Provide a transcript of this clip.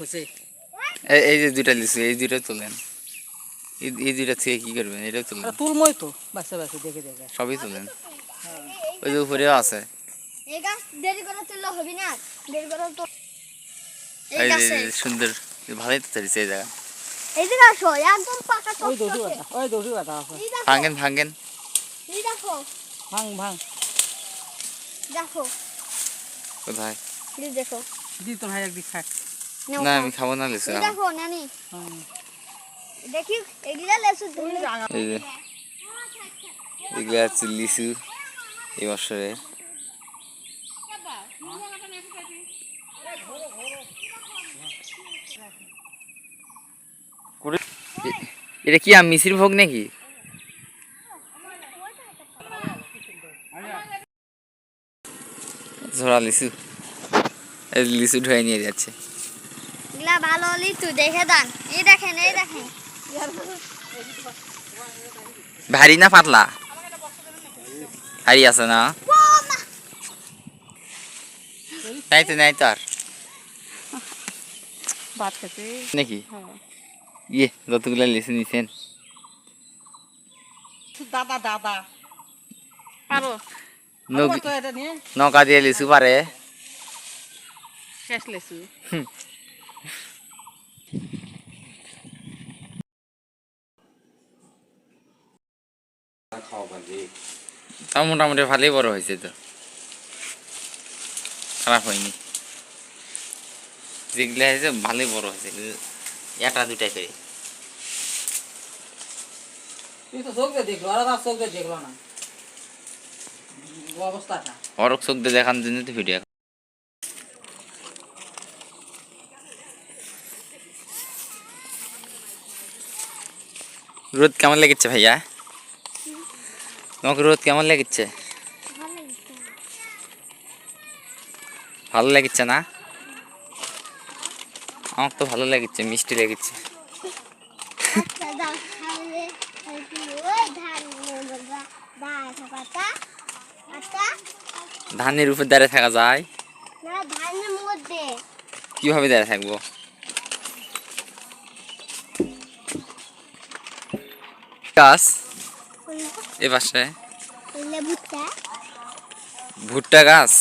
হয়েছে এই- এই যে দুইটা লিচু এই দুইটা তোলেন। এই- দুইটা থেকে কি করবেন? এটাও তোলেন। তুলমই তো। বাচ্চা বাচ্চা দেখে দেখে। সবই তোলেন। ওই যে উপরেও আছে। এই গাছ দেরি করে তুললে হবে না? দেরি করে তো এই এই গাছে। সুন্দর। ভালোই তো ধরেছে এই জায়গা। এই একদম পাকা ওই। ওই আছে। দেখো। ভাঙেন ভাঙেন। এই দেখো। ভাঙ ভাঙ। দেখো। কোথায়? এই দেখো। দি তোর ভাই একদিক খাক নাও, না আমি খাব না লিচু এই দেখো নানি। দেখি এগুলা লেসু ধরে এই যে এগুলো হচ্ছে লিচু এই বছরে। এটা কি আম মিশ্রি ভোগ নাকি? ঝোড়া লিচু। এই লিচু ধুয়ে নিয়ে যাচ্ছে। এগুলা ভালো হলি তুই দেখে দান। এই দেখেন এই দেখেন। ভারী না পাতলা? ভারী আছে না? নাই তো নাই তো আর। ভাত খেতে। নাকি? ইয়ে যতগুলো লিচু নিছেন। দাদা দাদা। পারো নৌকি দিয়ে লিচু পারে। শেষ লেছু তাও মোটামুটি ভালোই বড় হয়েছে তো। খারাপ হয়নি। যেগুলো হয়েছে ভালোই বড় হয়েছে। এটা দুটাই করে। অরক চোখ দিয়ে দেখানোর জন্য তো ভিডিও রোদ কেমন লেগেছে ভাইয়া? তোমাকে রোদ কেমন লেগেছে ভালো লেগেছে না? আমার তো ভালো লেগেছে মিষ্টি লেগেছে ধানের উপর দাঁড়িয়ে থাকা যায়? কীভাবে দাঁড়িয়ে থাকব? গাছ এ পাশে। ভুট্টা গাছ?